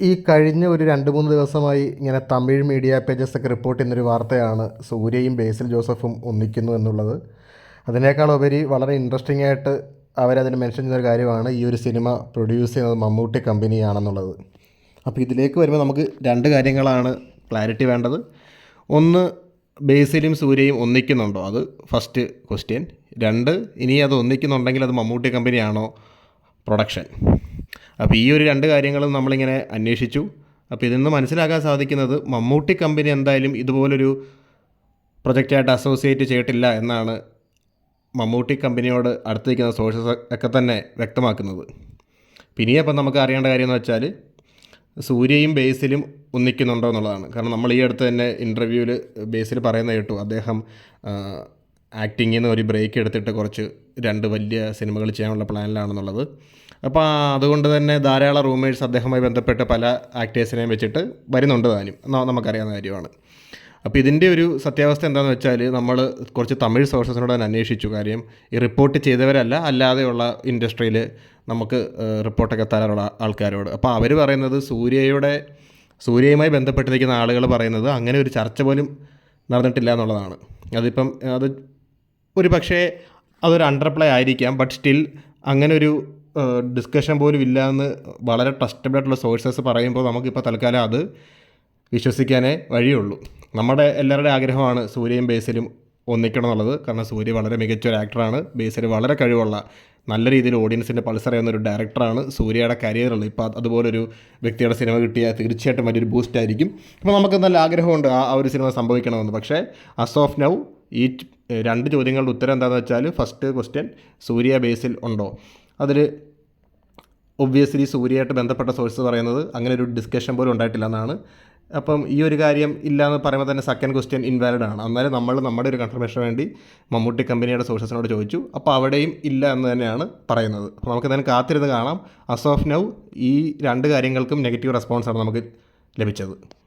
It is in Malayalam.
ഈ കഴിഞ്ഞ ഒരു രണ്ട് മൂന്ന് ദിവസമായി ഇങ്ങനെ തമിഴ് മീഡിയ പേജസ് ഒക്കെ റിപ്പോർട്ട് ചെയ്യുന്നൊരു വാർത്തയാണ് സൂര്യയും ബേസിൽ ജോസഫും ഒന്നിക്കുന്നു എന്നുള്ളത്. അതിനേക്കാൾ ഉപരി വളരെ ഇൻട്രസ്റ്റിംഗ് ആയിട്ട് അവരതിന് മെൻഷൻ ചെയ്യുന്നൊരു കാര്യമാണ് ഈ ഒരു സിനിമ പ്രൊഡ്യൂസ് ചെയ്യുന്നത് മമ്മൂട്ടി കമ്പനിയാണെന്നുള്ളത് അപ്പോൾ ഇതിലേക്ക് വരുമ്പോൾ നമുക്ക് രണ്ട് കാര്യങ്ങളാണ് ക്ലാരിറ്റി വേണ്ടത്. ഒന്ന് ബേസിലും സൂര്യയും ഒന്നിക്കുന്നുണ്ടോ? അത് ഫസ്റ്റ് ക്വസ്റ്റ്യൻ രണ്ട് ഇനി അത് ഒന്നിക്കുന്നുണ്ടെങ്കിൽ അത് മമ്മൂട്ടി കമ്പനിയാണോ പ്രൊഡക്ഷൻ അപ്പോൾ ഈ ഒരു രണ്ട് കാര്യങ്ങളും നമ്മളിങ്ങനെ അന്വേഷിച്ചു. അപ്പോൾ ഇതിൽ നിന്ന് മനസ്സിലാക്കാൻ സാധിക്കുന്നത് മമ്മൂട്ടി കമ്പനി എന്തായാലും ഇതുപോലൊരു പ്രൊജക്റ്റായിട്ട് അസോസിയേറ്റ് ചെയ്തിട്ടില്ല എന്നാണ് മമ്മൂട്ടി കമ്പനിയോട് അടുത്തിരിക്കുന്ന സോഴ്സസ് ഒക്കെ തന്നെ വ്യക്തമാക്കുന്നത്. പിന്നെ അപ്പം നമുക്ക് അറിയേണ്ട കാര്യം എന്ന് വെച്ചാൽ സൂര്യയും ബേസിലും ഒന്നിക്കുന്നുണ്ടോ എന്നുള്ളതാണ്. കാരണം നമ്മൾ ഈ അടുത്ത് തന്നെ ഇന്റർവ്യൂവിൽ ബേസിൽ പറയുന്ന കേട്ടു. അദ്ദേഹം ആക്ടിങ്ങിൽ നിന്ന് ഒരു ബ്രേക്ക് എടുത്തിട്ട് കുറച്ച് രണ്ട് വലിയ സിനിമകൾ ചെയ്യാനുള്ള പ്ലാനിലാണെന്നുള്ളത്. അപ്പോൾ അതുകൊണ്ട് തന്നെ ധാരാളം റൂമേഴ്സ് അദ്ദേഹവുമായി ബന്ധപ്പെട്ട് പല ആക്ടേഴ്സിനെയും വെച്ചിട്ട് വരുന്നുണ്ട് താനും. നമുക്കറിയാവുന്ന കാര്യമാണ്. അപ്പോൾ ഇതിന്റെ ഒരു സത്യാവസ്ഥ എന്താണെന്ന് വെച്ചാൽ നമ്മൾ കുറച്ച് തമിഴ് സോഴ്സസിനോട് തന്നെ അന്വേഷിച്ചു കാര്യം. ഈ റിപ്പോർട്ട് ചെയ്തവരല്ല അല്ലാതെയുള്ള ഇൻഡസ്ട്രിയിൽ നമുക്ക് റിപ്പോർട്ടൊക്കെ തരാറുള്ള ആൾക്കാരോട്. അപ്പോൾ അവർ പറയുന്നത് സൂര്യയുടെ സൂര്യയുമായി ബന്ധപ്പെട്ടിരിക്കുന്ന ആളുകൾ പറയുന്നത് അങ്ങനെ ഒരു ചർച്ച പോലും നടന്നിട്ടില്ല എന്നുള്ളതാണ്. അതിപ്പം അത് ഒരു പക്ഷേ അതൊരു അണ്ടർ പ്ലേ ആയിരിക്കാം ബട്ട് സ്റ്റിൽ അങ്ങനെ ഒരു ഡിസ്കഷൻ പോലും ഇല്ല എന്ന് വളരെ ട്രസ്റ്റബിൾ ആയിട്ടുള്ള സോഴ്സസ് പറയുമ്പോൾ നമുക്കിപ്പോൾ തൽക്കാലം അത് വിശ്വസിക്കാനേ വഴിയുള്ളൂ. നമ്മുടെ എല്ലാവരുടെ ആഗ്രഹമാണ് സൂര്യയും ബേസിലും ഒന്നിക്കണം എന്നുള്ളത്. കാരണം സൂര്യ വളരെ മികച്ച ഒരു ആക്ടറാണ് ബേസിൽ വളരെ കഴിവുള്ള നല്ല രീതിയിൽ ഓഡിയൻസിന്റെ പൾസർ ചെയ്യുന്ന ഒരു ഡയറക്ടറാണ് സൂര്യയുടെ കരിയറിൽ ഇപ്പോൾ അതുപോലൊരു വ്യക്തിയുടെ സിനിമ കിട്ടിയാൽ തീർച്ചയായിട്ടും വലിയൊരു ബൂസ്റ്റ് ആയിരിക്കും. അപ്പോൾ നമുക്ക് നല്ല ആഗ്രഹമുണ്ട് ആ ഒരു സിനിമ സംഭവിക്കണമെന്ന്. പക്ഷേ അസ് ഓഫ് നൗ ഈ രണ്ട് ചോദ്യങ്ങളുടെ ഉത്തരം എന്താണെന്ന് വെച്ചാൽ ഫസ്റ്റ് ക്വസ്റ്റ്യൻ സൂര്യ ബേസിൽ ഉണ്ടോ? അതിൽ ഒബ്വിയസ്ലി സൂര്യയായിട്ട് ബന്ധപ്പെട്ട സോഴ്സ് പറയുന്നത് അങ്ങനെ ഒരു ഡിസ്കഷൻ പോലും ഉണ്ടായിട്ടില്ല എന്നാണ്. അപ്പം ഈ ഒരു കാര്യം ഇല്ല എന്ന് പറയുമ്പോൾ തന്നെ സെക്കൻഡ് ക്വസ്റ്റ്യൻ ഇൻവാലിഡ് ആണ്. എന്നാലും നമ്മൾ നമ്മുടെ ഒരു കൺഫർമേഷന് വേണ്ടി മമ്മൂട്ടി കമ്പനിയുടെ സോഴ്സസിനോട് ചോദിച്ചു. അപ്പോൾ അവിടെയും ഇല്ല എന്ന് തന്നെയാണ് പറയുന്നത്. അപ്പോൾ നമുക്ക് തന്നെ കാത്തിരുന്ന് കാണാം. അസ് ഓഫ് നൗ ഈ രണ്ട് കാര്യങ്ങൾക്കും നെഗറ്റീവ് റെസ്പോൺസാണ് നമുക്ക് ലഭിച്ചത്.